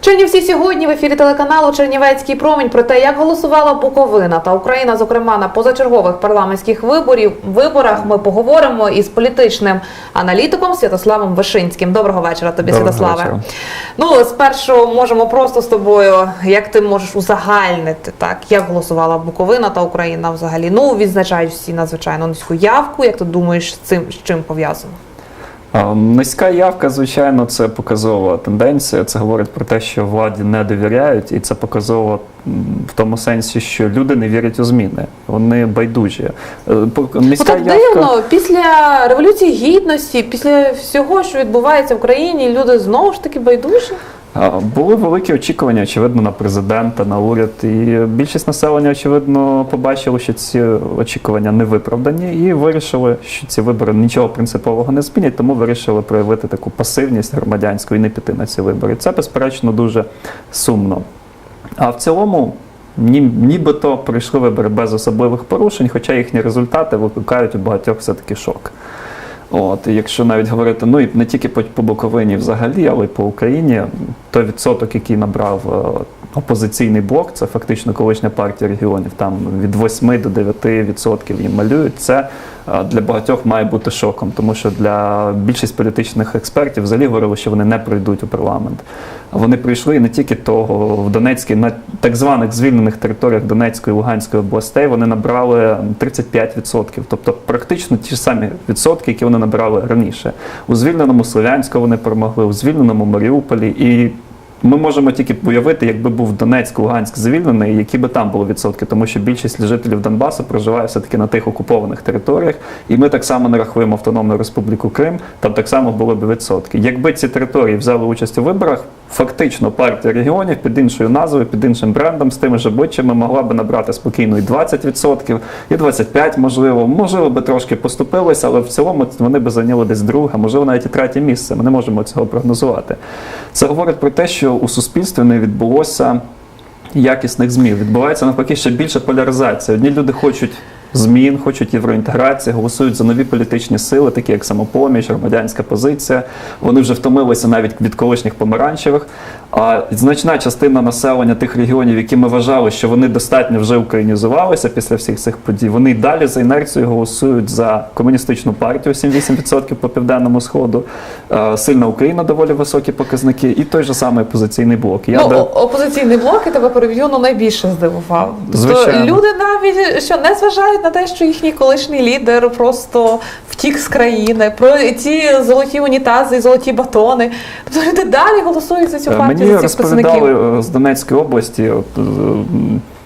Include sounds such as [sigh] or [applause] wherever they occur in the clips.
Чернівці сьогодні в ефірі телеканалу Чернівецький промінь про те, як голосувала Буковина та Україна, зокрема на позачергових парламентських виборів виборах. Ми поговоримо із політичним аналітиком Святославом Вишинським. Доброго вечора, тобі Доброго Святославе. вечора. Ну спершу можемо просто з тобою, як ти можеш узагальнити так, як голосувала Буковина та Україна взагалі. Ну відзначають всі надзвичайно низьку явку. Як ти думаєш, з цим з чим пов'язано? Низька явка, звичайно, це показова тенденція. Це говорить про те, що владі не довіряють, і це показово в тому сенсі, що люди не вірять у зміни. Вони байдужі. Е, Низька так явка. дивно, після революції гідності, після всього, що відбувається в країні, люди знову ж таки байдужі. Були великі очікування, очевидно, на президента, на уряд. І більшість населення, очевидно, побачило, що ці очікування не виправдані, і вирішили, що ці вибори нічого принципового не змінять, тому вирішили проявити таку пасивність громадянську і не піти на ці вибори. Це, безперечно, дуже сумно. А в цілому. Ні, нібито пройшли вибори без особливих порушень, хоча їхні результати викликають у багатьох все-таки шок. От, якщо навіть говорити, ну і не тільки по, по Буковині взагалі, але й по Україні, той відсоток, який набрав е, опозиційний блок, це фактично колишня партія регіонів, там від 8 до 9 відсотків їм малюють. Це е, для багатьох має бути шоком, тому що для більшість політичних експертів взагалі говорили, що вони не пройдуть у парламент. Вони прийшли не тільки того в Донецькій, на так званих звільнених територіях Донецької і Луганської областей вони набрали 35%, тобто практично ті ж самі відсотки, які вони набирали раніше. У звільненому Слов'янську вони перемогли, у звільненому Маріуполі і. Ми можемо тільки уявити, якби був Донецьк, Луганськ звільнений, які би там були відсотки, тому що більшість жителів Донбасу проживає все-таки на тих окупованих територіях, і ми так само не рахуємо Автономну Республіку Крим, там так само було б відсотки. Якби ці території взяли участь у виборах, фактично партія регіонів під іншою назвою, під іншим брендом, з тими ж обличчями могла би набрати спокійно і 20%, і 25%, можливо, можливо би трошки поступилися, але в цілому вони би зайняли десь друге, можливо, навіть і третє місце. Ми не можемо цього прогнозувати. Це говорить про те, що у суспільстві не відбулося якісних змін. Відбувається навпаки ще більше поляризація. Одні люди хочуть. Змін, хочуть євроінтеграції, голосують за нові політичні сили, такі як самопоміч, громадянська позиція. Вони вже втомилися навіть від колишніх помаранчевих. А значна частина населення тих регіонів, які ми вважали, що вони достатньо вже українізувалися після всіх цих подій, вони далі за інерцією голосують за комуністичну партію 7-8% по південному сходу. Е, Сильна Україна доволі високі показники, і той же самий опозиційний блок. Я ну, би- опозиційний блок я тебе перев'ю, ну найбільше здивував. Звичайно. То люди навіть що не зважають на те, що їхній колишній лідер просто втік з країни, про ці золоті унітази і золоті батони. Тобто люди далі голосують за цю Е, партію, Мені за цих розповідали е, з Донецької області, от, е,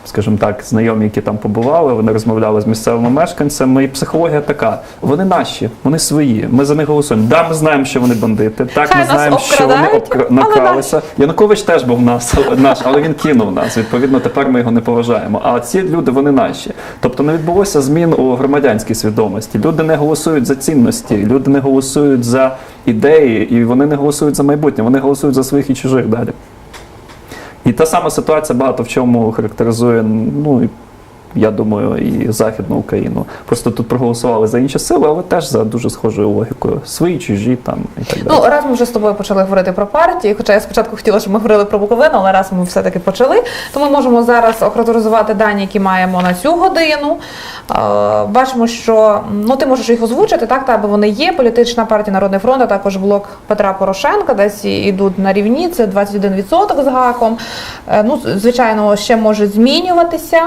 скажімо так, знайомі, які там побували, вони розмовляли з місцевими мешканцями, і психологія така: вони наші, вони свої. Ми за них голосуємо. Да, ми знаємо, що вони бандити. Так, Хай ми знаємо, що вони обкрадають, накралися. Янукович теж був нас, [laughs] наш, але він кинув нас. Відповідно, тепер ми його не поважаємо. А ці люди вони наші. Тобто не відбулося змін у громадянській свідомості. Люди не голосують за цінності, люди не голосують за ідеї, і вони не голосують за майбутнє. Вони голосують за своїх і чужих далі. І та сама ситуація багато в чому характеризує, ну я думаю, і Західну Україну. Просто тут проголосували за інші сили, але теж за дуже схожою логікою. Свої, чужі там і так далі. Ну, раз ми вже з тобою почали говорити про партії, хоча я спочатку хотіла, щоб ми говорили про Буковину, але раз ми все-таки почали, то ми можемо зараз охарактеризувати дані, які маємо на цю годину. Е, Бачимо, що ну ти можеш їх озвучити, так, та, бо вони є. Політична партія Народний фронт, а також блок Петра Порошенка, десь йдуть на рівні, це 21% з гаком. Е, Ну, звичайно, ще може змінюватися.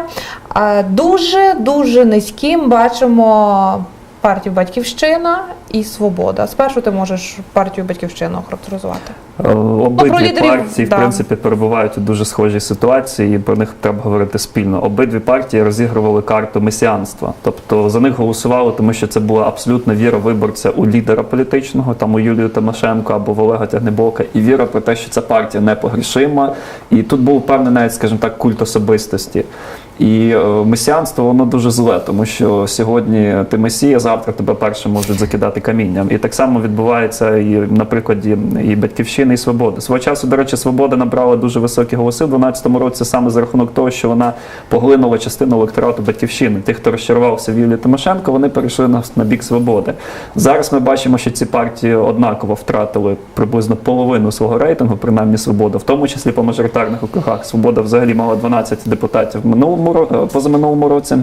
Е, Дуже дуже низьким бачимо партію Батьківщина і Свобода. Спершу ти можеш партію Батьківщину охарактеризувати. Е, Обидві лідерів, партії, в принципі, перебувають у дуже схожій ситуації, і про них треба говорити спільно. Обидві партії розігрували карту месіанства. Тобто за них голосували, тому що це була абсолютна віра виборця у лідера політичного, там у Юлію Тимошенко або в Олега Тягнебока, і віра про те, що ця партія непогрішима. І тут був певний навіть, скажімо так, культ особистості. І е, месіанство воно дуже зле, тому що сьогодні ти месія, завтра тебе першим можуть закидати кидати камінням. І так само відбувається і на прикладі і батьківщини, і свободи. Свого часу, до речі, свобода набрала дуже високі голоси в 2012 році саме за рахунок того, що вона поглинула частину електорату батьківщини. Тих, хто розчарувався в Юлії Тимошенко, вони перейшли на, на бік свободи. Зараз ми бачимо, що ці партії однаково втратили приблизно половину свого рейтингу, принаймні свобода, в тому числі по мажоритарних округах. Свобода взагалі мала 12 депутатів в минулому позаминулому році.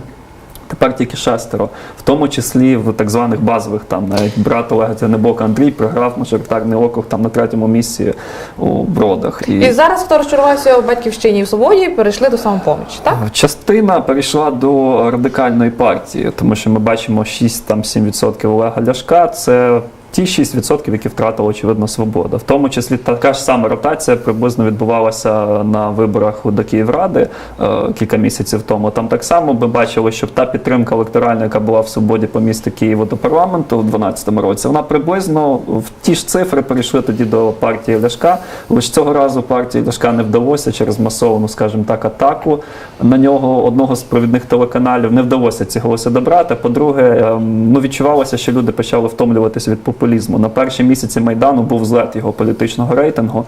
Тепер тільки шестеро, в тому числі в так званих базових там навіть брат Олега Тянебока Андрій програв мажоритарний округ там на третьому місці у Бродах. І зараз, хто розчарувався в батьківщині і в свободі, перейшли до самопомічі, так? Частина перейшла до радикальної партії, тому що ми бачимо 6-7% Олега Ляшка. Це ті 6%, які втратила, очевидно, свобода. В тому числі така ж сама ротація приблизно відбувалася на виборах до Київради е, кілька місяців тому. Там так само ми бачили, що та підтримка електоральна, яка була в свободі по місту Києва до парламенту у 2012 році, вона приблизно в ті ж цифри перейшли тоді до партії Ляшка. Лише цього разу партії Ляшка не вдалося через масовану, скажімо так, атаку на нього одного з провідних телеканалів. Не вдалося ці голоси добрати. По-друге, ем, ну відчувалося, що люди почали втомлюватися від популізму. На перші місяці майдану був злет його політичного рейтингу,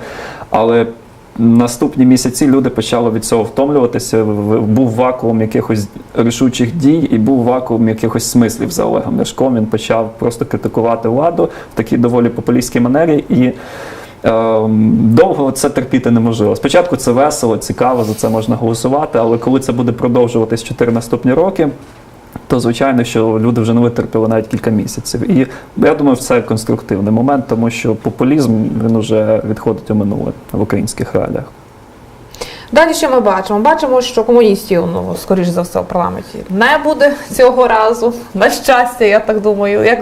але Наступні місяці люди почали від цього втомлюватися. Був вакуум якихось рішучих дій і був вакуум якихось смислів за Олегом Ляшком. Він почав просто критикувати владу в такій доволі популістській манері. І ем, довго це терпіти неможливо. Спочатку це весело, цікаво, за це можна голосувати, але коли це буде продовжуватись 4 наступні роки. То звичайно, що люди вже не витерпіли навіть кілька місяців. І я думаю, це конструктивний момент, тому що популізм він уже відходить у минуле в українських реаліях. Далі що ми бачимо? Бачимо, що комуністів, ну, скоріш за все, в парламенті не буде цього разу. На щастя, я так думаю. Як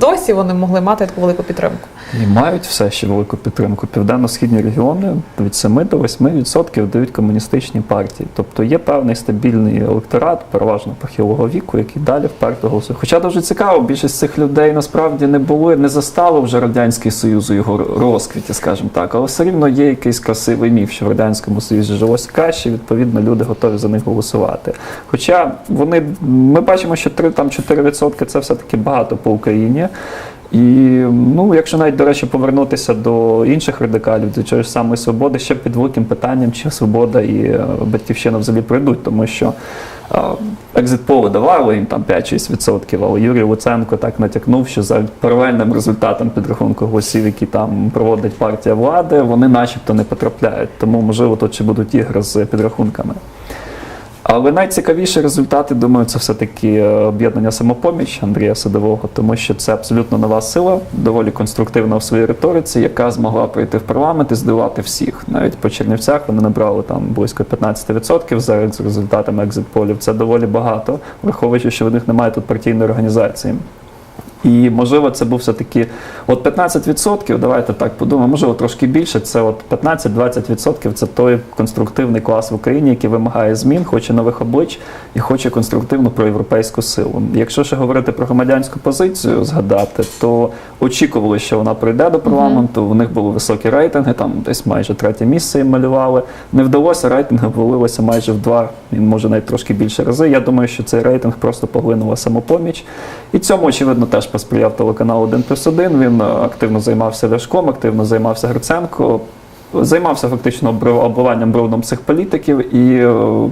досі вони могли мати таку велику підтримку? І мають все ще велику підтримку. Південно-східні регіони від 7 до 8% дають комуністичні партії. Тобто є певний стабільний електорат, переважно похилого віку, який далі вперто голосує. Хоча дуже цікаво, більшість цих людей насправді не були, не застали вже Радянський Союз у його розквіті, скажімо так, але все рівно є якийсь красивий міф, що в Радянському Союзі жилось краще, відповідно, люди готові за них голосувати. Хоча вони, ми бачимо, що 3-4% це все-таки багато по Україні. І ну, якщо навіть, до речі, повернутися до інших радикалів, до чогось самої свободи, ще під великим питанням, чи свобода і е, батьківщина взагалі прийдуть, тому що екзит-поли давали їм там 5-6%, але Юрій Луценко так натякнув, що за паралельним результатом підрахунку голосів, які там проводить партія влади, вони начебто не потрапляють. Тому, можливо, тут ще будуть ігри з підрахунками. Але найцікавіші результати, думаю, це все-таки е, об'єднання самопоміч Андрія Садового, тому що це абсолютно нова сила, доволі конструктивна в своїй риториці, яка змогла прийти в парламент і здивувати всіх. Навіть по Чернівцях вони набрали там близько 15% зараз з результатами екзит-полів. Це доволі багато, враховуючи, що в них немає тут партійної організації. І можливо, це був все-таки от 15%, давайте так подумаємо, можливо, трошки більше. Це от 15-20% це той конструктивний клас в Україні, який вимагає змін, хоче нових облич і хоче конструктивну проєвропейську силу. Якщо ще говорити про громадянську позицію, згадати, то очікували, що вона прийде до парламенту. У них були високі рейтинги, там десь майже третє місце їм малювали. Не вдалося, рейтинг обвалилося майже в два, може навіть трошки більше рази. Я думаю, що цей рейтинг просто поглинула самопоміч. І цьому, очевидно, теж посприяв телеканал 1 плюс 1. Він е, активно займався Ляшком, активно займався Гриценко. Займався фактично обливанням брудом цих політиків і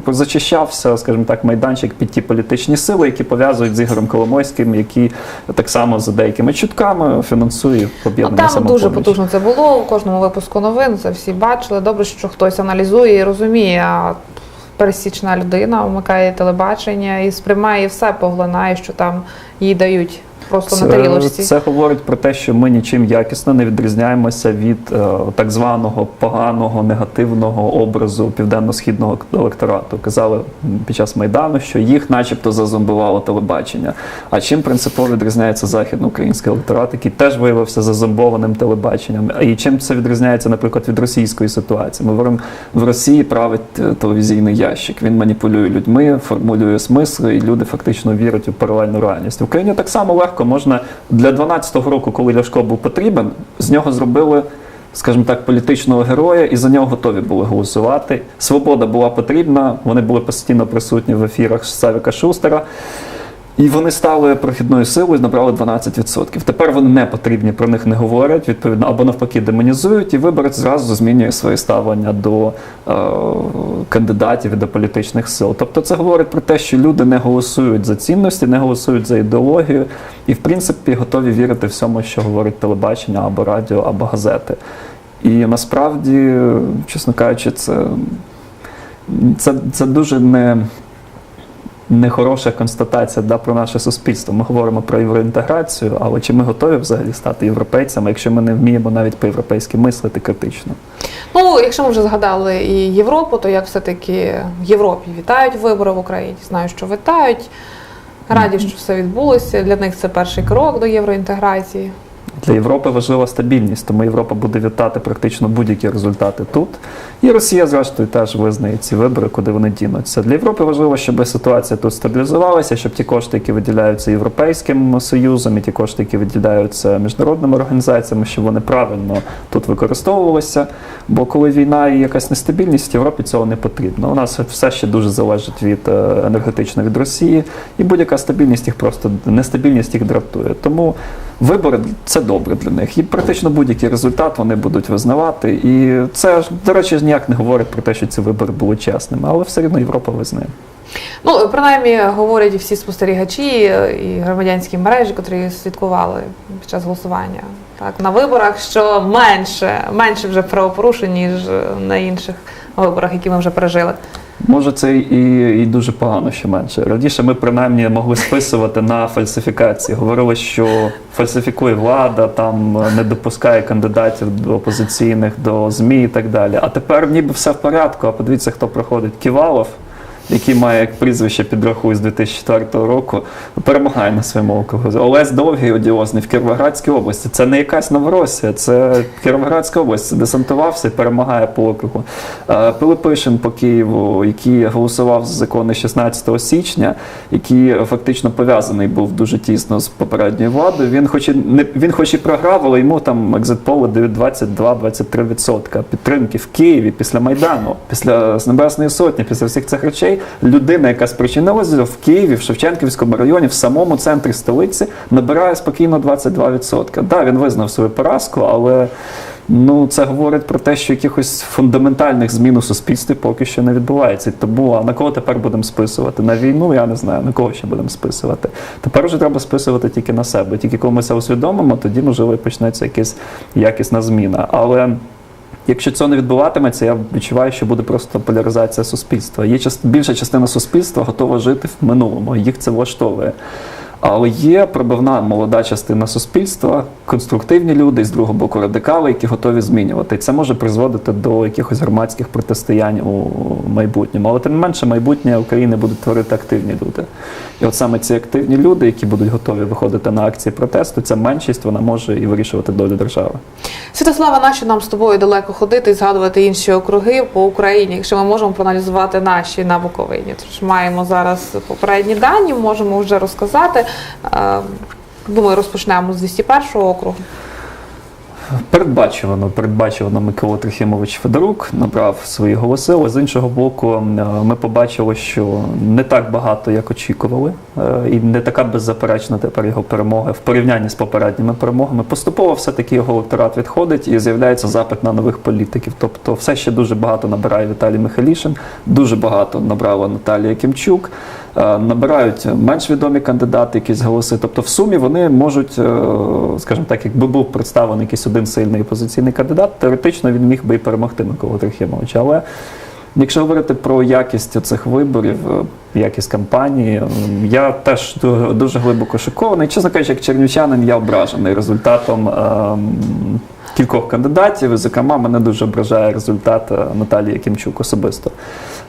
е, зачищався, скажімо так, майданчик під ті політичні сили, які пов'язують з Ігорем Коломойським, які так само за деякими чутками фінансує Ну, об'єднання там дуже потужно це було у кожному випуску новин. Це всі бачили. Добре, що хтось аналізує і розуміє. А пересічна людина вмикає телебачення і сприймає все, поглинає, що там їй дають просто на Це, тарілочці. це говорить про те, що ми нічим якісно не відрізняємося від е, так званого поганого негативного образу південно-східного електорату. Казали під час майдану, що їх, начебто, зазомбувало телебачення. А чим принципово відрізняється західноукраїнський електорат, який теж виявився зазомбованим телебаченням? І чим це відрізняється, наприклад, від російської ситуації? Ми говоримо, в Росії править е, телевізійний ящик. Він маніпулює людьми, формулює смисли, і люди фактично вірять у паралельну реальність. Україні так само легко можна для 12-го року, коли Ляшко був потрібен, з нього зробили. Скажімо так, політичного героя, і за нього готові були голосувати. Свобода була потрібна, вони були постійно присутні в ефірах Савіка Шустера. І вони стали прохідною силою, набрали 12%. Тепер вони не потрібні, про них не говорять, відповідно, або навпаки демонізують, і виборець зразу змінює своє ставлення до е, кандидатів і до політичних сил. Тобто це говорить про те, що люди не голосують за цінності, не голосують за ідеологію, і в принципі готові вірити всьому, що говорить телебачення або радіо, або газети. І насправді, чесно кажучи, це, це, це дуже не нехороша констатація да, про наше суспільство. Ми говоримо про євроінтеграцію, але чи ми готові взагалі стати європейцями, якщо ми не вміємо навіть по-європейськи мислити критично? Ну, якщо ми вже згадали і Європу, то як все-таки в Європі вітають вибори в Україні? Знаю, що вітають. Раді, що все відбулося. Для них це перший крок до євроінтеграції. Для Європи важлива стабільність, тому Європа буде вітати практично будь-які результати тут. І Росія, зрештою, теж визнає ці вибори, куди вони дінуться. Для Європи важливо, щоб ситуація тут стабілізувалася, щоб ті кошти, які виділяються Європейським Союзом, і ті кошти, які виділяються міжнародними організаціями, щоб вони правильно тут використовувалися. Бо коли війна і якась нестабільність, Європі цього не потрібно. У нас все ще дуже залежить від е, енергетично від Росії, і будь-яка стабільність їх просто нестабільність їх дратує. Тому вибори це добре для них. І практично будь-який результат вони будуть визнавати. І це ж, до речі, ніяк не говорить про те, що ці вибори були чесними, але все одно Європа визнає. Ну, принаймні, говорять всі спостерігачі і громадянські мережі, котрі слідкували під час голосування так, на виборах, що менше, менше вже правопорушень, ніж на інших виборах, які ми вже пережили. Може, це і, і дуже погано, що менше. Раніше ми принаймні могли списувати на фальсифікації. Говорили, що фальсифікує влада, там не допускає кандидатів до опозиційних, до ЗМІ і так далі. А тепер ніби все в порядку. А подивіться, хто проходить Ківалов. Який має як прізвище підрахує з 2004 року, перемагає на своєму округу. Олесь Довгий одіозний в Кіровоградській області. Це не якась Новоросія, це Кіровоградська область. Десантувався і перемагає по округу. Е, Пилипишин по Києву, який голосував за закони 16 січня, який фактично пов'язаний був дуже тісно з попередньою владою. Він хоч і не він, хоч і програв, але йому там екзитполи дають 22-23% підтримки в Києві після Майдану, після Небесної Сотні, після всіх цих речей. Людина, яка спричинилася в Києві, в Шевченківському районі, в самому центрі столиці, набирає спокійно 22%. Да, він визнав свою поразку, але. Ну, це говорить про те, що якихось фундаментальних змін у суспільстві поки що не відбувається. Тому а на кого тепер будемо списувати? На війну я не знаю, на кого ще будемо списувати. Тепер вже треба списувати тільки на себе. Тільки коли ми це усвідомимо, тоді можливо почнеться якась якісна зміна. Але Якщо цього не відбуватиметься, я відчуваю, що буде просто поляризація суспільства. Є більша частина суспільства готова жити в минулому, їх це влаштовує. Але є пробивна молода частина суспільства, конструктивні люди, і з другого боку радикали, які готові змінювати. І це може призводити до якихось громадських протистоянь у майбутньому. Але тим не менше, майбутнє України будуть творити активні люди. І от саме ці активні люди, які будуть готові виходити на акції протесту, ця меншість вона може і вирішувати долю держави. Святослава, нащо нам з тобою далеко ходити і згадувати інші округи по Україні, якщо ми можемо проаналізувати наші на Буковині? Тож маємо зараз попередні дані, можемо вже розказати. Думаю, розпочнемо з 201 округу. Передбачувано, передбачувано Микола Трохимович Федорук набрав свої голоси, але з іншого боку, е, ми побачили, що не так багато, як очікували, е, і не така беззаперечна тепер його перемога в порівнянні з попередніми перемогами. Поступово все-таки його електорат відходить і з'являється запит на нових політиків. Тобто, все ще дуже багато набирає Віталій Михайлішин, дуже багато набрала Наталія Кімчук. Е, Набирають менш відомі кандидати якісь голоси. Тобто, в сумі вони можуть, е, скажімо так, якби був представлений якийсь один сильний опозиційний кандидат, теоретично він міг би і перемогти Миколу Трохимовича. Але якщо говорити про якість цих виборів, е, якість кампанії, я теж дуже глибоко шокований. Чесно кажучи, як чернівчанин, я ображений результатом. Кількох кандидатів, зокрема, мене дуже ображає результат е, Наталії Кімчук особисто.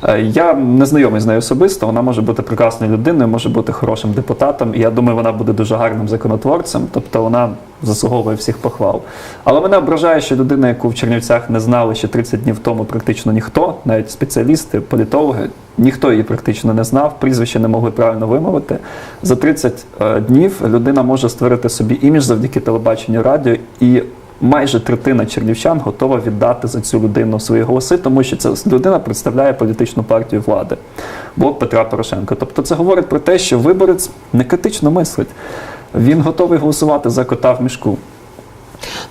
Е, Я не знайомий з нею особисто. Вона може бути прекрасною людиною, може бути хорошим депутатом. І я думаю, вона буде дуже гарним законотворцем, тобто вона заслуговує всіх похвал. Але мене ображає, що людина, яку в Чернівцях не знали ще 30 днів тому практично ніхто, навіть спеціалісти, політологи, ніхто її практично не знав, прізвище не могли правильно вимовити. За 30 е, днів людина може створити собі імідж завдяки телебаченню радіо і майже третина чернівчан готова віддати за цю людину свої голоси, тому що ця людина представляє політичну партію влади, блок Петра Порошенка. Тобто це говорить про те, що виборець не критично мислить. Він готовий голосувати за кота в мішку.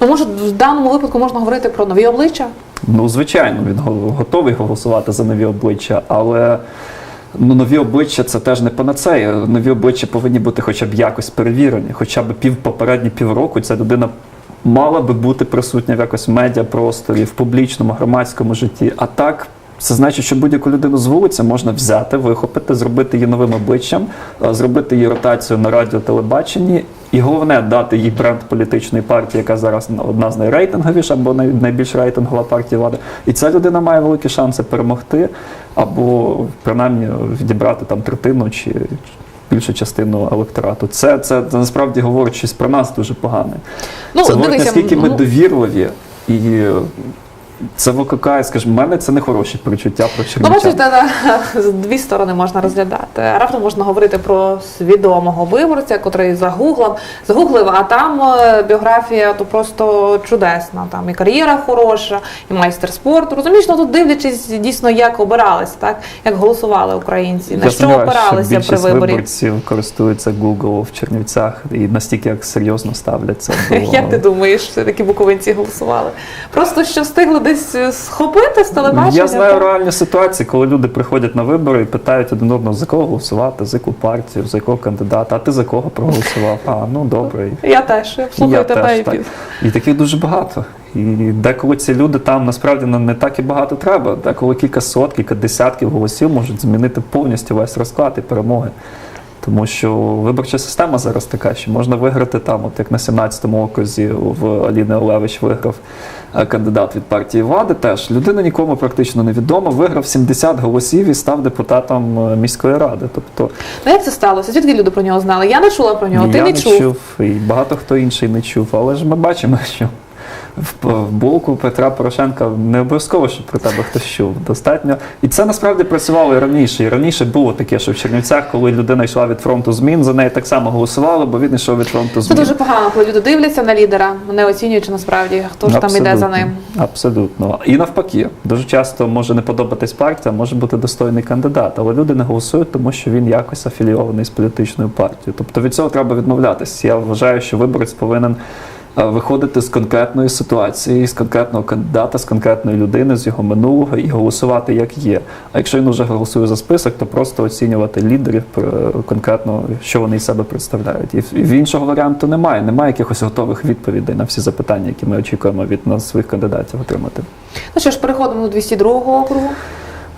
Ну, може, в даному випадку можна говорити про нові обличчя? Ну, звичайно, він готовий голосувати за нові обличчя, але ну, нові обличчя це теж не панацея. Нові обличчя повинні бути хоча б якось перевірені. Хоча б пів попередні півроку ця людина мала би бути присутня в якось медіапросторі, в публічному громадському житті. А так. Це значить, що будь-яку людину з вулиці можна взяти, вихопити, зробити її новим обличчям, е, зробити її ротацію на радіо, телебаченні, і головне дати їй бренд політичної партії, яка зараз одна з найрейтинговіш або найбільш рейтингова партія влади. І ця людина має великі шанси перемогти, або принаймні відібрати там третину чи більшу частину електорату. Це, це, це насправді говорить щось про нас дуже погане. Ну, це говорить, наскільки ми ну- довірливі і. Це викликає, скажімо, в мене це не хороші почуття про Ну, чернівчан. бачите, на- з дві сторони можна розглядати. Раптом можна говорити про свідомого виборця, котрий загуглив, загуглив, а там е, біографія то просто чудесна. Там і кар'єра хороша, і майстер спорту. Розумієш, ну тут дивлячись дійсно, як обиралися, так як голосували українці, на Я що опиралися що при виборі. виборців користуються Google в Чернівцях і настільки як серйозно ставляться до Як ти думаєш, все-таки буковинці голосували? Просто що встигли десь е, схопити з телебачення? Я знаю реальні ситуації, коли люди приходять на вибори і питають один одного, за кого голосувати, за яку партію, за якого кандидата, а ти за кого проголосував? А, ну добре. Я теж слухаю я тебе теж і так. І таких дуже багато. І деколи ці люди там насправді не так і багато треба. Деколи кілька сот, кілька десятків голосів можуть змінити повністю весь розклад і перемоги. Тому що виборча система зараз така, що можна виграти там, от як на 17-му окрузі в Аліни Олевич виграв е, кандидат від партії влади. Теж людина нікому практично не відома, виграв 70 голосів і став депутатом е, міської ради. Тобто Ну як це сталося? Звідки люди про нього знали? Я не чула про нього, ти я не не чув. чув, і багато хто інший не чув. Але ж ми бачимо, [laughs] що в, блоку Петра Порошенка не обов'язково, щоб про тебе хтось чув. Достатньо. І це насправді працювало і раніше. І раніше було таке, що в Чернівцях, коли людина йшла від фронту змін, за неї так само голосували, бо він йшов від фронту Це дуже погано, коли люди дивляться на лідера, не оцінюючи насправді, хто ж там іде за ним. Абсолютно. І навпаки, дуже часто може не подобатись партія, може бути достойний кандидат, але люди не голосують, тому що він якось афілійований з політичною партією. Тобто від цього треба відмовлятися. Я вважаю, що виборець повинен виходити з конкретної ситуації, з конкретного кандидата, з конкретної людини, з його минулого і голосувати як є. А якщо він вже голосує за список, то просто оцінювати лідерів е, конкретно, що вони із себе представляють. І в- іншого варіанту немає. Немає якихось готових відповідей на всі запитання, які ми очікуємо від нас своїх кандидатів отримати. Ну що ж, переходимо до 202 округу.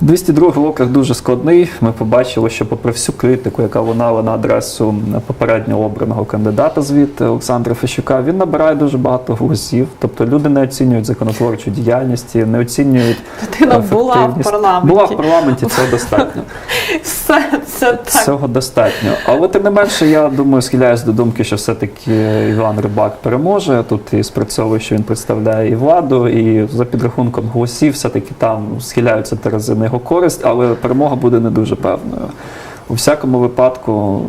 202 округ дуже складний. Ми побачили, що попри всю критику, яка лунала на адресу попередньо обраного кандидата звідти Олександра Фещука, він набирає дуже багато голосів. Тобто люди не оцінюють законотворчу діяльність, не оцінюють Дитина була в парламенті. Була в парламенті, цього достатньо. [laughs] Все це так. Цього достатньо. Але тим не менше, я думаю, схиляюсь до думки, що все-таки Іван Рибак переможе. Тут і спрацьовує, що він представляє і владу, і за підрахунком голосів, все-таки там схиляються терези на його користь, але перемога буде не дуже певною. У всякому випадку,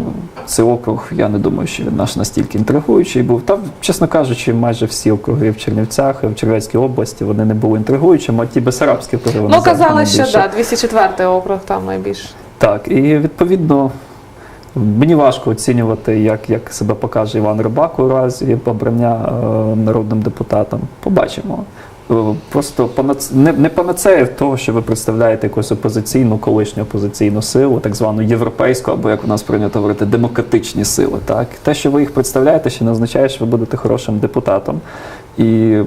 цей округ, я не думаю, що він наш настільки інтригуючий був. Там, чесно кажучи, майже всі округи в Чернівцях, і в Чернівецькій області вони не були інтригуючими, а ті Бесарабські округи вони Ну казали, що найбільше. да, 204 округ там найбільше. Так, і відповідно мені важко оцінювати, як, як себе покаже Іван Рибак у разі обрання е, народним депутатом. Побачимо. Просто панац... не, не панацея того, що ви представляєте якусь опозиційну, колишню опозиційну силу, так звану європейську, або як у нас прийнято говорити, демократичні сили. Так? Те, що ви їх представляєте, ще не означає, що ви будете хорошим депутатом. І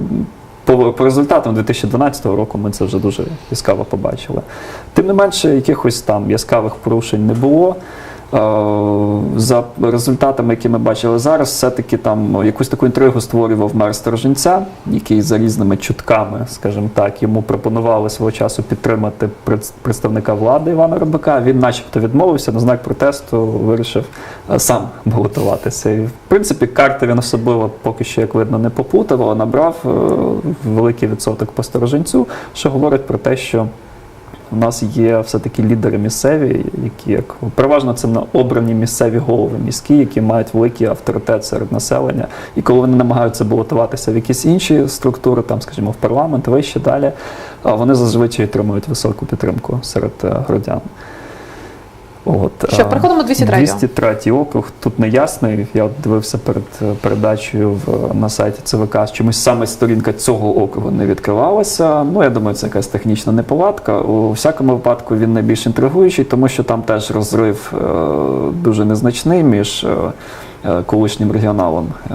по, по результатам 2012 року ми це вже дуже яскраво побачили. Тим не менше, якихось там яскравих порушень не було. Е, За результатами, які ми бачили зараз, все-таки там якусь таку інтригу створював мер Сторожинця, який за різними чутками, скажімо так, йому пропонували свого часу підтримати представника влади Івана Рибака. Він, начебто, відмовився на знак протесту, вирішив е, сам балотуватися. І, в принципі, карти він особливо поки що, як видно, не попутав, але набрав е, великий відсоток по Сторожинцю, що говорить про те, що у нас є все-таки лідери місцеві, які як переважно це на обрані місцеві голови міські, які мають великий авторитет серед населення. І коли вони намагаються балотуватися в якісь інші структури, там, скажімо, в парламент, вище далі, вони зазвичай отримують високу підтримку серед е, громадян. От, Що, е, переходимо до 203-го. 203 округ. Тут не ясний. Я от дивився перед е, передачею в, на сайті ЦВК. Чомусь саме сторінка цього округу не відкривалася. Ну, я думаю, це якась технічна неполадка. У всякому випадку він найбільш інтригуючий, тому що там теж розрив е, дуже незначний між. е, е, Колишнім регіоналом е,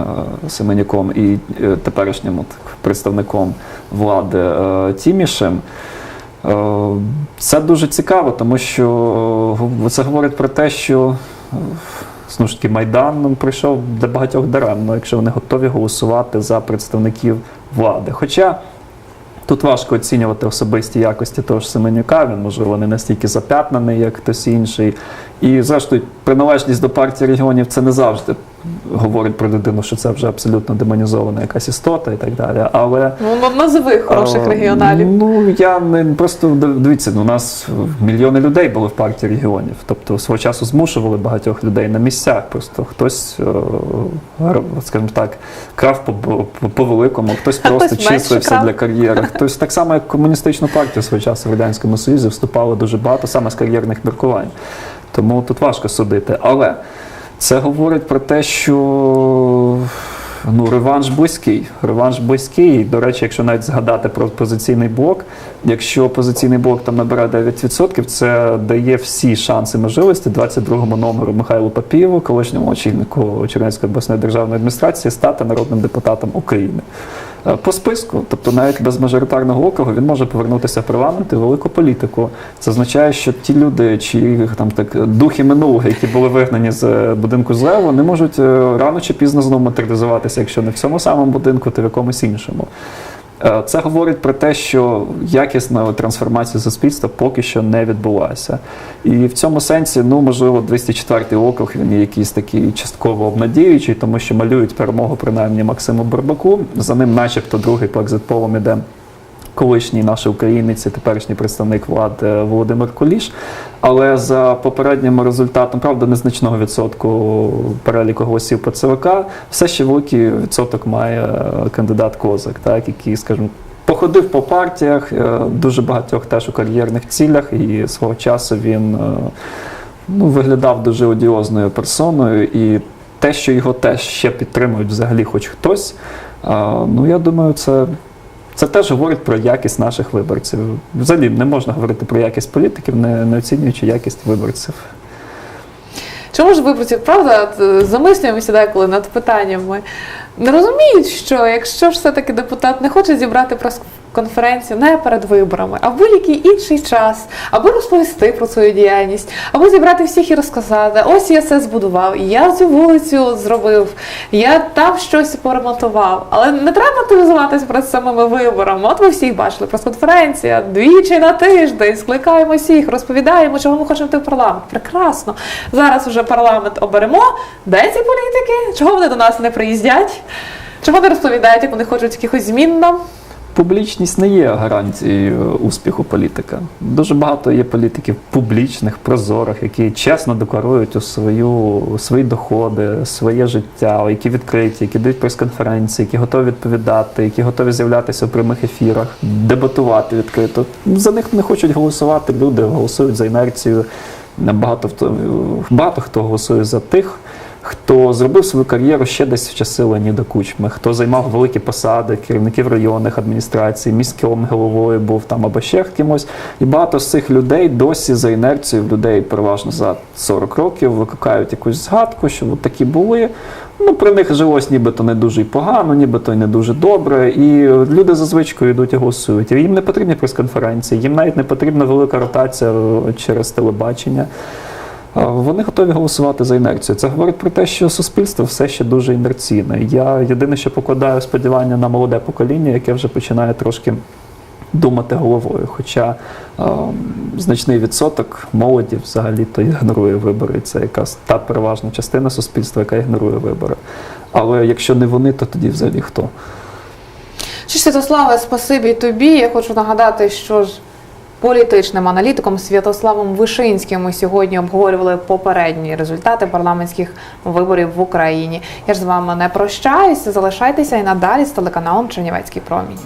Семеняком і е, теперішнім от, представником влади е, Тімішем. Е, Це дуже цікаво, тому що е, це говорить про те, що е, знову ж таки Майдан ну, прийшов для багатьох даремно, якщо вони готові голосувати за представників влади. Хоча тут важко оцінювати особисті якості того ж Семенюка, він, можливо, не настільки зап'ятнаний, як хтось інший. І, зрештою, приналежність до партії регіонів це не завжди говорить про людину, що це вже абсолютно демонізована якась істота і так далі. Але Ну, ну, назови хороших а, регіоналів. Ну я не просто дивіться, ну, у нас мільйони людей були в партії регіонів. Тобто свого часу змушували багатьох людей на місцях. Просто хтось, е, скажімо так, крав по, по, по великому, хтось просто хтось числився для кар'єри. Хтось так само, як комуністичну партію свого часу в радянському Союзі вступало дуже багато саме з кар'єрних міркувань. Тому тут важко судити. Але це говорить про те, що ну, реванш близький. Реванш близький. До речі, якщо навіть згадати про опозиційний блок, якщо опозиційний блок там набирає 9%, це дає всі шанси можливості 22-му номеру Михайлу Папієву, колишньому очільнику Чернівської обласної державної адміністрації, стати народним депутатом України. Е, По списку, тобто навіть без мажоритарного округу, він може повернутися в парламент і велику політику. Це означає, що ті люди, чиї там так духи минулого, які були вигнані з е, будинку зле, вони можуть е, рано чи пізно знову матеріалізуватися, якщо не в цьому самому будинку, то в якомусь іншому. Е, Це говорить про те, що якісна трансформація суспільства поки що не відбулася. І в цьому сенсі, ну можливо, 204 округ він є якийсь такий частково обнадіючий, тому що малюють перемогу принаймні Максиму Барбаку. За ним, начебто, другий по екзитполам іде колишній наш українець і теперішній представник влади Володимир Куліш. Але за попереднім результатом, правда, незначного відсотку переліку голосів по ЦВК, все ще великий відсоток має е, кандидат Козак, так, який, скажімо, походив по партіях, е, дуже багатьох теж у кар'єрних цілях, і свого часу він е, ну, виглядав дуже одіозною персоною. І те, що його теж ще підтримують взагалі хоч хтось, е, ну я думаю, це. Це теж говорить про якість наших виборців. Взагалі не можна говорити про якість політиків, не, не оцінюючи якість виборців. Чому ж виборці, правда, е, замислюємося деколи над питаннями. Не розуміють, що якщо ж все-таки депутат не хоче зібрати прес-конференцію не перед виборами, а в будь-який інший час, або розповісти про свою діяльність, або зібрати всіх і розказати: ось я це збудував, я цю вулицю зробив, я там щось поремонтував. Але не треба активізуватися перед самими виборами. От ви всіх бачили, прес-конференція двічі на тиждень, скликаємо всіх, розповідаємо, чого ми хочемо йти в парламент. Прекрасно. Зараз вже парламент оберемо. Де ці політики? Чого вони до нас не приїздять? Чого не розповідають, як вони хочуть якихось змін нам? Публічність не є гарантією успіху політика. Дуже багато є політиків публічних, прозорих, які чесно декларують у свою, свої доходи, своє життя, які відкриті, які дають прес-конференції, які готові відповідати, які готові з'являтися в прямих ефірах, дебатувати відкрито. За них не хочуть голосувати люди, голосують за інерцію. Багато, хто- багато хто голосує за тих, хто зробив свою кар'єру ще десь в часи Леоніда Кучми, хто займав великі посади, керівників районних адміністрацій, міським головою був там або ще кимось. І багато з цих людей досі за інерцією людей переважно за 40 років викликають якусь згадку, що от такі були. Ну, при них жилось нібито не дуже й погано, нібито й не дуже добре. І люди за звичкою йдуть і голосують. Їм не потрібні прес-конференції, їм навіть не потрібна велика ротація через телебачення. Вони готові голосувати за інерцію. Це говорить про те, що суспільство все ще дуже інерційне. Я єдине, що покладаю сподівання на молоде покоління, яке вже починає трошки думати головою. Хоча е, значний відсоток молоді взагалі то ігнорує вибори. Це якась та переважна частина суспільства, яка ігнорує вибори. Але якщо не вони, то тоді взагалі хто? Чи Святославе, спасибі тобі. Я хочу нагадати, що ж політичним аналітиком Святославом Вишинським. Ми сьогодні обговорювали попередні результати парламентських виборів в Україні. Я ж з вами не прощаюся. Залишайтеся і надалі з телеканалом Чернівецький промінь.